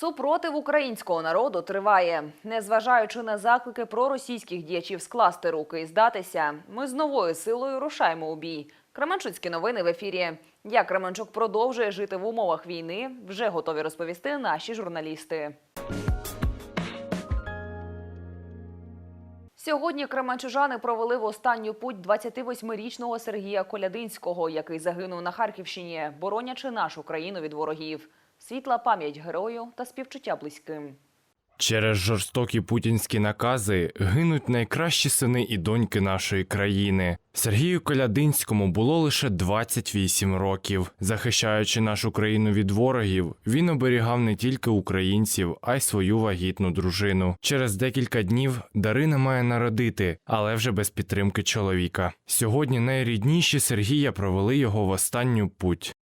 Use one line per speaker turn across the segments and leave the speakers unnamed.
Супротив українського народу триває. Незважаючи на заклики проросійських діячів скласти руки і здатися, ми з новою силою рушаємо у бій. Кременчуцькі новини в ефірі. Як Кременчук продовжує жити в умовах війни, вже готові розповісти наші журналісти. Сьогодні кременчужани провели в останню путь 28-річного Сергія Колядинського, який загинув на Харківщині, боронячи нашу країну від ворогів. Світла пам'ять герою та співчуття близьким.
Через жорстокі путінські накази гинуть найкращі сини і доньки нашої країни. Сергію Колядинському було лише 28 років. Захищаючи нашу країну від ворогів, він оберігав не тільки українців, а й свою вагітну дружину. Через декілька днів Дарина має народити, але вже без підтримки чоловіка. Сьогодні найрідніші Сергія провели його в останню путь.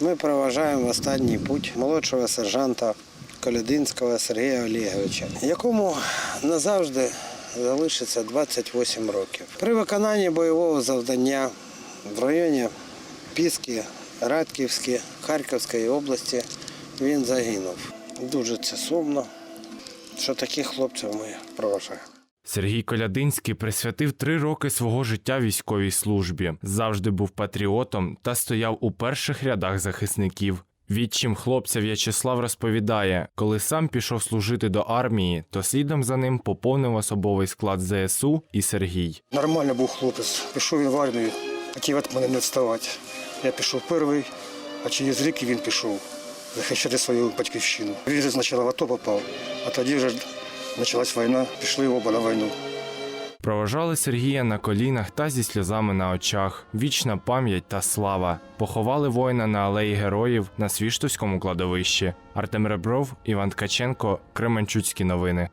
Ми проважаємо останній путь молодшого сержанта Колядинського Сергія Олеговича, якому назавжди залишиться 28 років. При виконанні бойового завдання в районі Піски, Радківські, Харківської області він загинув. Дуже це сумно, що таких хлопців ми проважаємо.
Сергій Колядинський присвятив три роки свого життя військовій службі, завжди був патріотом та стояв у перших рядах захисників. Відчим хлопця В'ячеслав розповідає, коли сам пішов служити до армії, то слідом за ним поповнив особовий склад ЗСУ і Сергій.
Нормально був хлопець. Пішов він в армію, хотів від мене не відставати. Я пішов перший, а через рік він пішов захищати свою батьківщину. Він спочатку в АТО попав, а тоді вже почалась війна, пішли оба на війну.
Проважали Сергія на колінах та зі сльозами на очах. Вічна пам'ять та слава. Поховали воїна на алеї героїв на Свіштовському кладовищі. Артем Ребров, Іван Ткаченко, Кременчуцькі новини.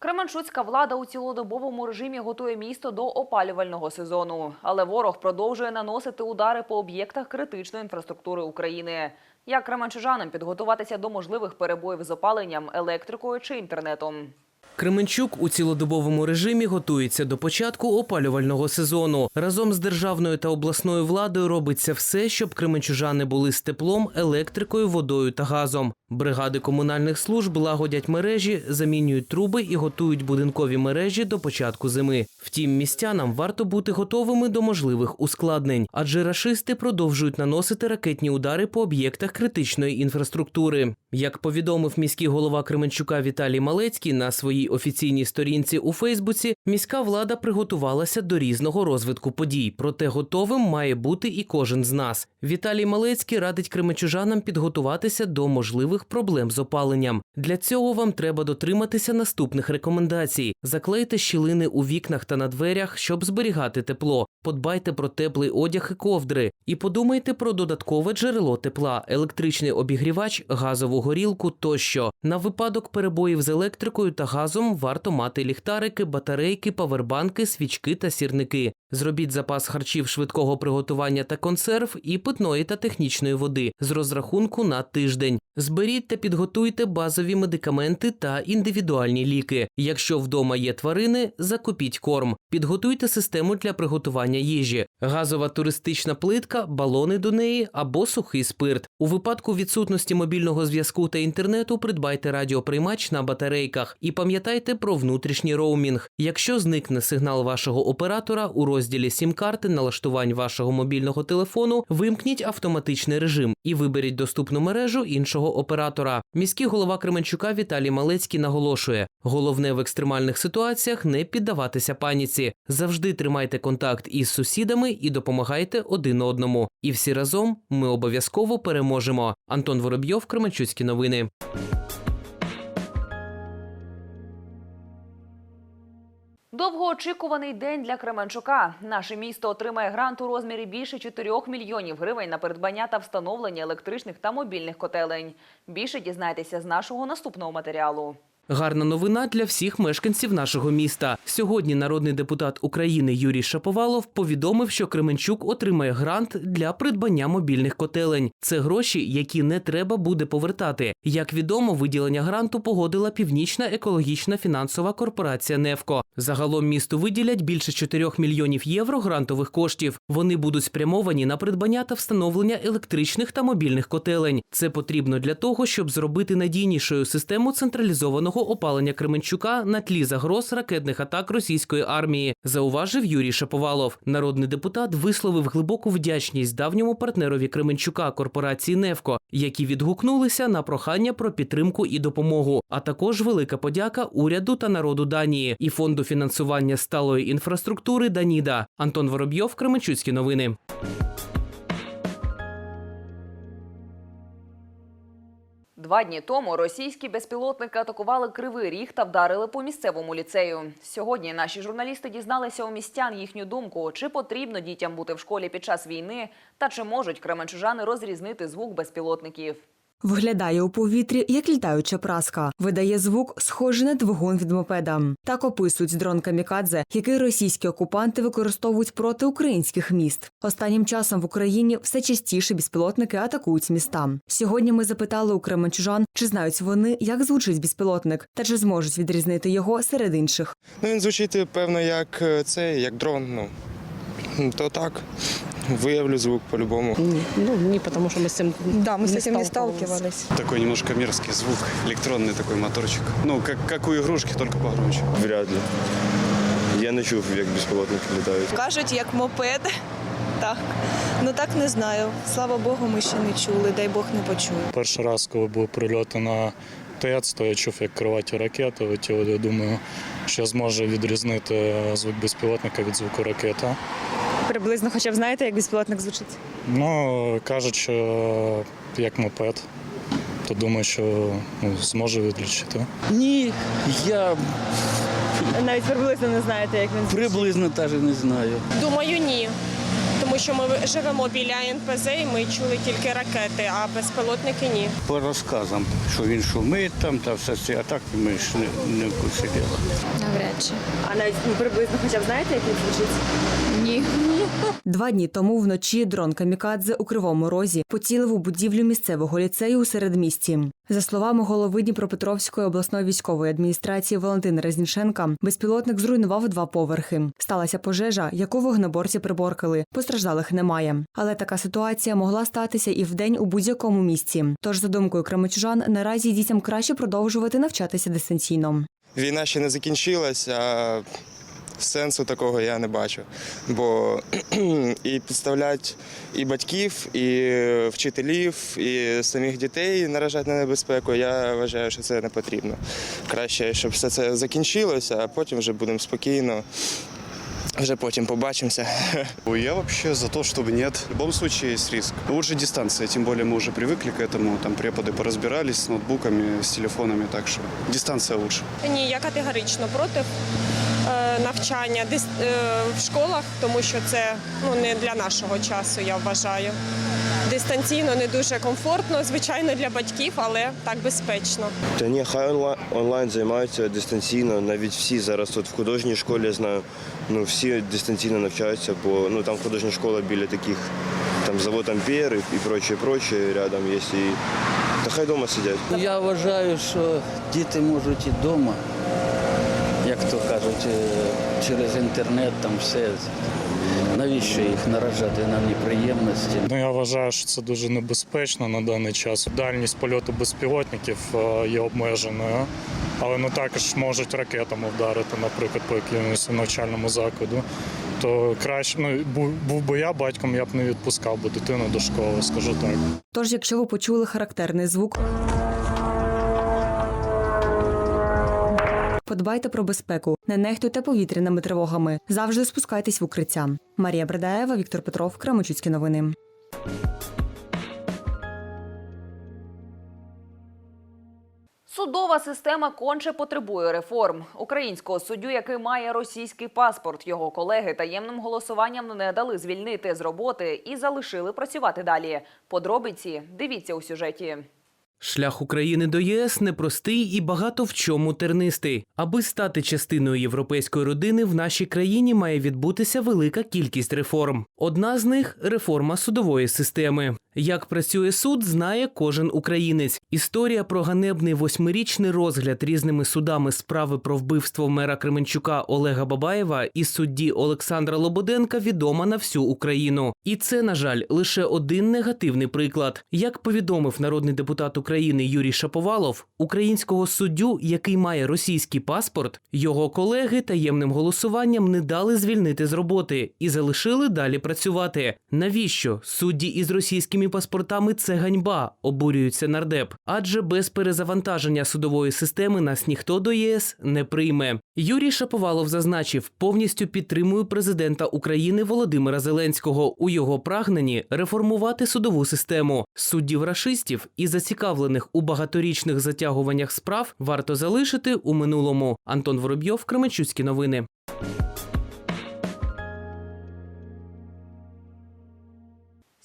Кременчуцька влада у цілодобовому режимі готує місто до опалювального сезону. Але ворог продовжує наносити удари по об'єктах критичної інфраструктури України. Як кременчужанам підготуватися до можливих перебоїв з опаленням, електрикою чи інтернетом?
Кременчук у цілодобовому режимі готується до початку опалювального сезону. Разом з державною та обласною владою робиться все, щоб кременчужани були з теплом, електрикою, водою та газом. Бригади комунальних служб лагодять мережі, замінюють труби і готують будинкові мережі до початку зими. Втім, містянам варто бути готовими до можливих ускладнень, адже рашисти продовжують наносити ракетні удари по об'єктах критичної інфраструктури. Як повідомив міський голова Кременчука Віталій Малецький на своїй офіційній сторінці у Фейсбуці, міська влада приготувалася до різного розвитку подій. Проте готовим має бути і кожен з нас. Віталій Малецький радить кременчужанам підготуватися до можливих проблем з опаленням. Для цього вам треба дотриматися наступних рекомендацій: заклейте щілини у вікнах та на дверях, щоб зберігати тепло. Подбайте про теплий одяг і ковдри, і подумайте про додаткове джерело тепла, електричний обігрівач, газову горілку тощо. На випадок перебоїв з електрикою та газом варто мати ліхтарики, батарейки, павербанки, свічки та сірники. Зробіть запас харчів швидкого приготування та консерв і питної та технічної води з розрахунку на тиждень. Зберіть та підготуйте базові медикаменти та індивідуальні ліки. Якщо вдома є тварини, закупіть корм. Підготуйте систему для приготування їжі, газова туристична плитка, балони до неї або сухий спирт. У випадку відсутності мобільного зв'язку та інтернету придбайте радіоприймач на батарейках і пам'ятайте про внутрішній роумінг. Якщо зникне сигнал вашого оператора у розділі сім-карти налаштувань вашого мобільного телефону, вимкніть автоматичний режим і виберіть доступну мережу іншого оператора. Міський голова Кременчука Віталій Малецький наголошує: головне в екстремальних ситуаціях не піддаватися паніці. Завжди тримайте контакт із сусідами і допомагайте один одному. І всі разом ми обов'язково переможемо. Антон Воробйов, Кременчуцькі новини.
Довгоочікуваний день для Кременчука. Наше місто отримає грант у розмірі більше 4 мільйонів гривень на придбання та встановлення електричних та мобільних котелень. Більше дізнайтеся з нашого наступного матеріалу.
Гарна новина для всіх мешканців нашого міста. Сьогодні народний депутат України Юрій Шаповалов повідомив, що Кременчук отримає грант для придбання мобільних котелень. Це гроші, які не треба буде повертати. Як відомо, виділення гранту погодила Північна екологічна фінансова корпорація «Невко». Загалом місту виділять більше 4 мільйонів євро грантових коштів. Вони будуть спрямовані на придбання та встановлення електричних та мобільних котелень. Це потрібно для того, щоб зробити надійнішою систему централізованого опалення Кременчука на тлі загроз ракетних атак російської армії, зауважив Юрій Шаповалов. Народний депутат висловив глибоку вдячність давньому партнерові Кременчука корпорації «Невко», які відгукнулися на прохання про підтримку і допомогу. А також велика подяка уряду та народу Данії і фонду фінансування сталої інфраструктури Даніда. Антон Воробйов, Кременчуцькі новини.
Два дні тому російські безпілотники атакували Кривий Ріг та вдарили по місцевому ліцею. Сьогодні наші журналісти дізналися у містян їхню думку, чи потрібно дітям бути в школі під час війни, та чи можуть кременчужани розрізнити звук безпілотників.
Виглядає у повітрі як літаюча праска, видає звук, схожий на двигун від мопеда. Так описують дрон камікадзе, який російські окупанти використовують проти українських міст. Останнім часом в Україні все частіше безпілотники атакують міста. Сьогодні ми запитали у кременчужан, чи знають вони, як звучить безпілотник, та чи зможуть відрізнити його серед інших.
Ну, він звучить, певно, як е, це, як дрон. Ну, то так. Виявлю звук по-любому.
Ні, ну ні, потому що ми з цим
Да, мы с
не
этим не
сталкивались.
сталкивались.
Такой немножко мерзкий звук, электронный такой моторчик. Ну, как, как у игрушки, только погромче.
Вряд ли. Я не чув, як безпілотники літають.
Кажуть, як мопед. Так. Ну так не знаю. Слава Богу, ми ще не чули, дай Бог не почує.
Перший раз, коли були прильоти на ТЕЦ, то я чув, як криваті ракети летіли. Я думаю, що я зможу відрізнити звук безпілотника від звуку ракети.
Приблизно хоча б знаєте, як безпілотник звучить?
Ну, кажуть, що як мопед, то думаю, що ну, зможу відлічити.
Ні, я
Навіть приблизно не знаєте, як він звучить.
приблизно теж не знаю.
Думаю, ні. Тому що ми живемо біля НПЗ і ми чули тільки ракети, а безпілотники ні.
По розказам, що він шумить там та все це, а так ми ж не, не в.
Навряд чи.
А навіть ну, приблизно хоча б знаєте, як він звучить?
Ні.
Два дні тому вночі дрон камікадзе у кривому розі поцілив у будівлю місцевого ліцею у середмісті. За словами голови Дніпропетровської обласної військової адміністрації Валентина Резнішенка, безпілотник зруйнував два поверхи. Сталася пожежа, яку вогнеборці приборкали. Постраждалих немає. Але така ситуація могла статися і вдень у будь-якому місці. Тож, за думкою кремечужан, наразі дітям краще продовжувати навчатися дистанційно.
Війна ще не закінчилась, а сенсу такого я не бачу. Бо і підставлять і батьків, і вчителів, і самих дітей наражати на небезпеку. Я вважаю, що це не потрібно. Краще, щоб все це закінчилося, а потім вже будемо спокійно. Вже потім побачимося.
Я вообще за то, чтобы нет. В любом случае есть риск. Лучше дистанция, тем более мы уже привыкли к этому. Там преподы поразбирались с ноутбуками, с телефонами, так что дистанция лучше.
Ні, я категорично проти е, навчання дис- е, в школах, тому що це ну, не для нашого часу, я вважаю. Дистанційно не дуже комфортно, звичайно, для батьків, але так безпечно.
Та ні, хай онлайн, онлайн займаються дистанційно. Навіть всі зараз тут в художній школі я знаю. Ну всі дистанційно навчаються, бо ну там художня школа біля таких там завод Ампер і, і прочее, прочее рядом є. І... Та хай вдома сидять.
Я вважаю, що діти можуть і вдома, як то кажуть, е, через інтернет там все. Навіщо їх наражати на неприємності?
Ну, я вважаю, що це дуже небезпечно на даний час. Дальність польоту безпілотників е, є обмеженою, але ну також можуть ракетами вдарити, наприклад, по якомусь навчальному закладу. То краще, ну був, був би я батьком, я б не відпускав би дитину до школи, скажу так.
Тож, якщо ви почули характерний звук, подбайте про безпеку, не нехтуйте повітряними тривогами. Завжди спускайтесь в укриття. Марія Бредаєва, Віктор Петров, Крамочуцькі новини.
Судова система конче потребує реформ. Українського суддю, який має російський паспорт, його колеги таємним голосуванням не дали звільнити з роботи і залишили працювати далі. Подробиці дивіться у сюжеті.
Шлях України до ЄС непростий і багато в чому тернистий. Аби стати частиною європейської родини, в нашій країні має відбутися велика кількість реформ. Одна з них реформа судової системи. Як працює суд, знає кожен українець. Історія про ганебний восьмирічний розгляд різними судами справи про вбивство мера Кременчука Олега Бабаєва і судді Олександра Лободенка відома на всю Україну. І це, на жаль, лише один негативний приклад. Як повідомив народний депутат України Юрій Шаповалов, українського суддю, який має російський паспорт, його колеги таємним голосуванням не дали звільнити з роботи і залишили далі працювати. Навіщо судді із російськими паспортами це ганьба? Обурюється нардеп. Адже без перезавантаження судової системи нас ніхто до ЄС не прийме. Юрій Шаповалов зазначив, повністю підтримує президента України Володимира Зеленського у його прагненні реформувати судову систему. Суддів рашистів і зацікавлених у багаторічних затягуваннях справ варто залишити у минулому. Антон Воробйов, Кременчуцькі новини.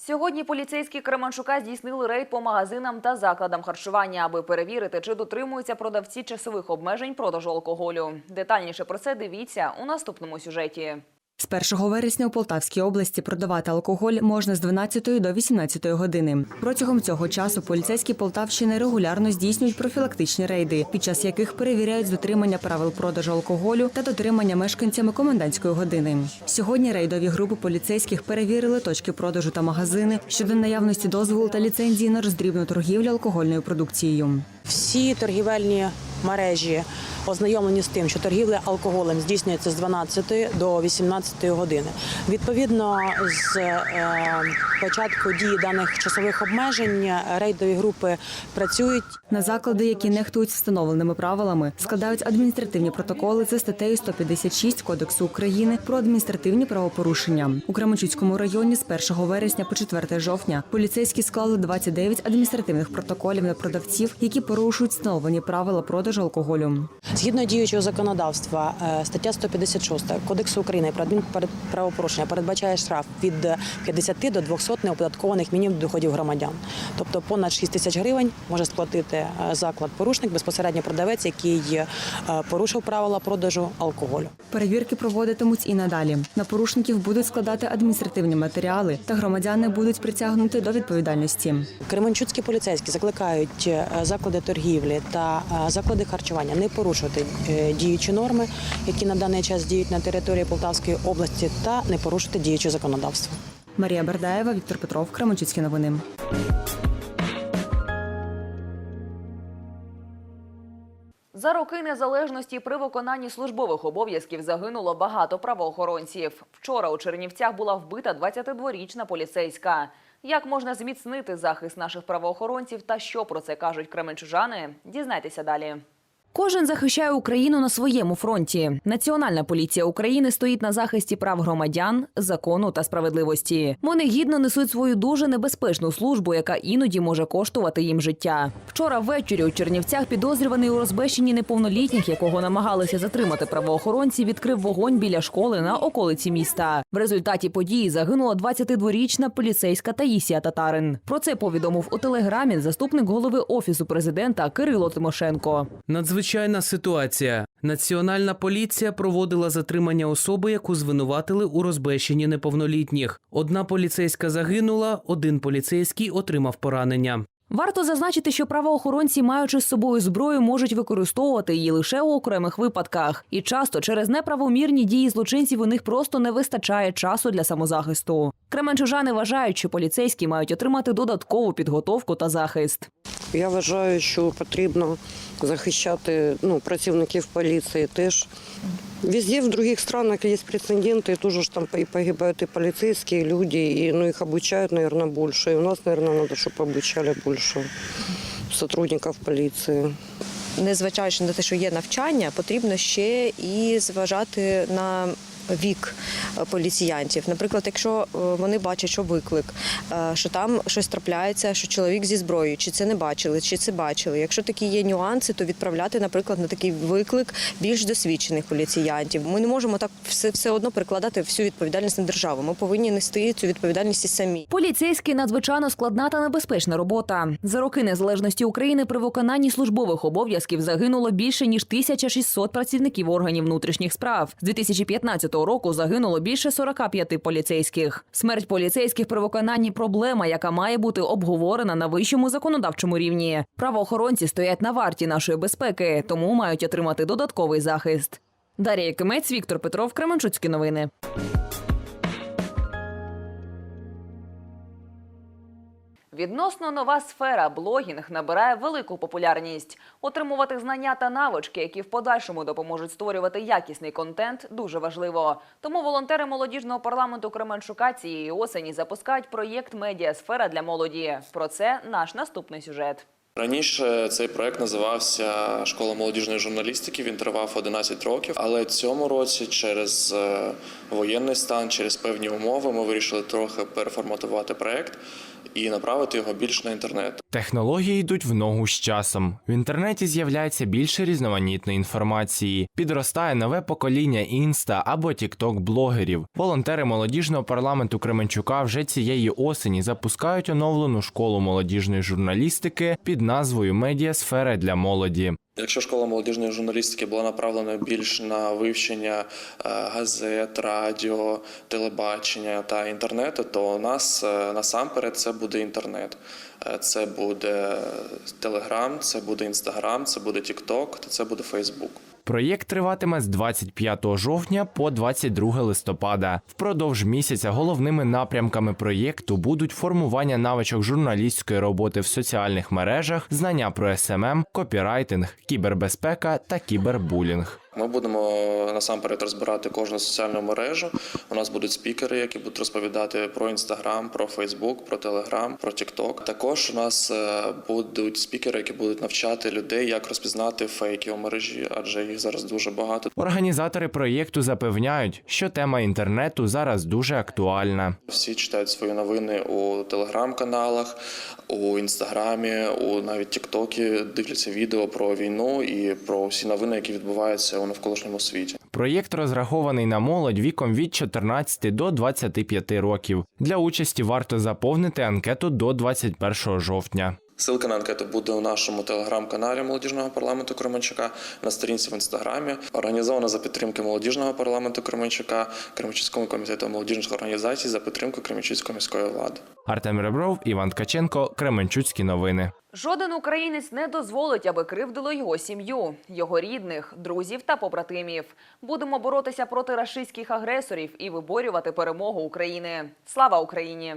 Сьогодні поліцейські Кременчука здійснили рейд по магазинам та закладам харчування, аби перевірити, чи дотримуються продавці часових обмежень продажу алкоголю. Детальніше про це дивіться у наступному сюжеті.
З 1 вересня у Полтавській області продавати алкоголь можна з 12 до 18 години. Протягом цього часу поліцейські Полтавщини регулярно здійснюють профілактичні рейди, під час яких перевіряють дотримання правил продажу алкоголю та дотримання мешканцями комендантської години. Сьогодні рейдові групи поліцейських перевірили точки продажу та магазини щодо наявності дозволу та ліцензії на роздрібну торгівлю алкогольною продукцією.
Всі торгівельні мережі ознайомлені з тим, що торгівля алкоголем здійснюється з 12 до 18 години. Відповідно, з е, початку дії даних часових обмежень рейдові групи працюють.
На заклади, які нехтують встановленими правилами, складають адміністративні протоколи за статтею 156 Кодексу України про адміністративні правопорушення. У Кременчуцькому районі з 1 вересня по 4 жовтня поліцейські склали 29 адміністративних протоколів на продавців, які порушують встановлені правила продажу алкоголю.
Згідно діючого законодавства, е, стаття 156 Кодексу України про адмінправопорушення передбачає штраф від 50 до 200 неоподаткованих мінімум доходів громадян. Тобто понад 6 тисяч гривень може сплатити е, заклад порушник, безпосередньо продавець, який е, порушив правила продажу алкоголю.
Перевірки проводитимуть і надалі. На порушників будуть складати адміністративні матеріали, та громадяни будуть притягнуті до відповідальності.
Кременчуцькі поліцейські закликають заклади торгівлі та е, заклади харчування не порушувати е, діючі норми, які на даний час діють на території Полтавської області, та не порушити діюче законодавство.
Марія Бердаєва, Віктор Петров, Кременчуцькі новини.
За роки незалежності при виконанні службових обов'язків загинуло багато правоохоронців. Вчора у Чернівцях була вбита 22-річна поліцейська. Як можна зміцнити захист наших правоохоронців та що про це кажуть кременчужани? Дізнайтеся далі. Кожен захищає Україну на своєму фронті. Національна поліція України стоїть на захисті прав громадян, закону та справедливості. Вони гідно несуть свою дуже небезпечну службу, яка іноді може коштувати їм життя. Вчора ввечері у Чернівцях підозрюваний у розбещенні неповнолітніх, якого намагалися затримати правоохоронці, відкрив вогонь біля школи на околиці міста. В результаті події загинула 22-річна поліцейська Таїсія Татарин. Про це повідомив у телеграмі заступник голови офісу президента Кирило Тимошенко.
Надзвичайна ситуація. Національна поліція проводила затримання особи, яку звинуватили у розбещенні неповнолітніх. Одна поліцейська загинула, один поліцейський отримав поранення.
Варто зазначити, що правоохоронці, маючи з собою зброю, можуть використовувати її лише у окремих випадках, і часто через неправомірні дії злочинців у них просто не вистачає часу для самозахисту. Кременчужани вважають, що поліцейські мають отримати додаткову підготовку та захист.
Я вважаю, що потрібно захищати ну, працівників поліції теж. Везде в других странах есть прецеденты, тоже там и погибают и полицейские и люди, и ну, их обучают, наверное, больше. И у нас, наверное, надо, чтобы обучали больше сотрудников полиции.
незважаючи на те, що є навчання, потрібно ще і зважати на вік е, поліціянтів. Наприклад, якщо е, вони бачать, що виклик, е, що там щось трапляється, що чоловік зі зброєю, чи це не бачили, чи це бачили. Якщо такі є нюанси, то відправляти, наприклад, на такий виклик більш досвідчених поліціянтів. Ми не можемо так все, все одно перекладати всю відповідальність на державу. Ми повинні нести цю відповідальність і самі.
Поліцейський надзвичайно складна та небезпечна робота. За роки незалежності України при виконанні службових обов'язків загинуло більше ніж 1600 працівників органів внутрішніх справ. З 2015 року загинуло більше 45 поліцейських. Смерть поліцейських при виконанні проблема, яка має бути обговорена на вищому законодавчому рівні. Правоохоронці стоять на варті нашої безпеки, тому мають отримати додатковий захист. Дар'я Кимець, Віктор Петров, Кременчуцькі новини. Відносно нова сфера блогінг набирає велику популярність. Отримувати знання та навички, які в подальшому допоможуть створювати якісний контент, дуже важливо. Тому волонтери молодіжного парламенту Кременчука цієї осені запускають проєкт Медіасфера для молоді. Про це наш наступний сюжет.
Раніше цей проект називався Школа молодіжної журналістики. Він тривав 11 років. Але цьому році, через е, воєнний стан, через певні умови, ми вирішили трохи переформатувати проект і направити його більш на інтернет.
Технології йдуть в ногу з часом. В інтернеті з'являється більше різноманітної інформації. Підростає нове покоління інста або тікток блогерів. Волонтери молодіжного парламенту Кременчука вже цієї осені запускають оновлену школу молодіжної журналістики під назвою Медіасфера для молоді.
Якщо школа молодіжної журналістики була направлена більш на вивчення е, газет, радіо, телебачення та інтернету, то у нас е, насамперед це буде інтернет. Е, Це буде Телеграм, це буде Інстаграм, це буде Тікток, це буде Фейсбук.
Проєкт триватиме з 25 жовтня по 22 листопада. Впродовж місяця головними напрямками проєкту будуть формування навичок журналістської роботи в соціальних мережах, знання про СММ, копірайтинг, кібербезпека та кібербулінг.
Ми будемо насамперед розбирати кожну соціальну мережу. У нас будуть спікери, які будуть розповідати про інстаграм, про Фейсбук, про Телеграм, про Тікток. Також у нас е, будуть спікери, які будуть навчати людей, як розпізнати фейки у мережі, адже їх зараз дуже багато.
Організатори проєкту запевняють, що тема інтернету зараз дуже актуальна.
Всі читають свої новини у телеграм-каналах, у інстаграмі, у навіть Тіктокі. Дивляться відео про війну і про всі новини, які відбуваються у навколишньому світі.
Проєкт розрахований на молодь віком від 14 до 25 років. Для участі варто заповнити анкету до 21 жовтня.
Ссылка на анкету буде у нашому телеграм-каналі молодіжного парламенту Кременчука, на сторінці в інстаграмі. Організована за підтримки молодіжного парламенту Кременчука, Кременчуцькому комітету молодіжних організацій за підтримку Кременчуцької міської влади.
Артем Ребров, Іван Ткаченко, Кременчуцькі новини.
Жоден українець не дозволить, аби кривдило його сім'ю, його рідних, друзів та побратимів. Будемо боротися проти рашистських агресорів і виборювати перемогу України. Слава Україні!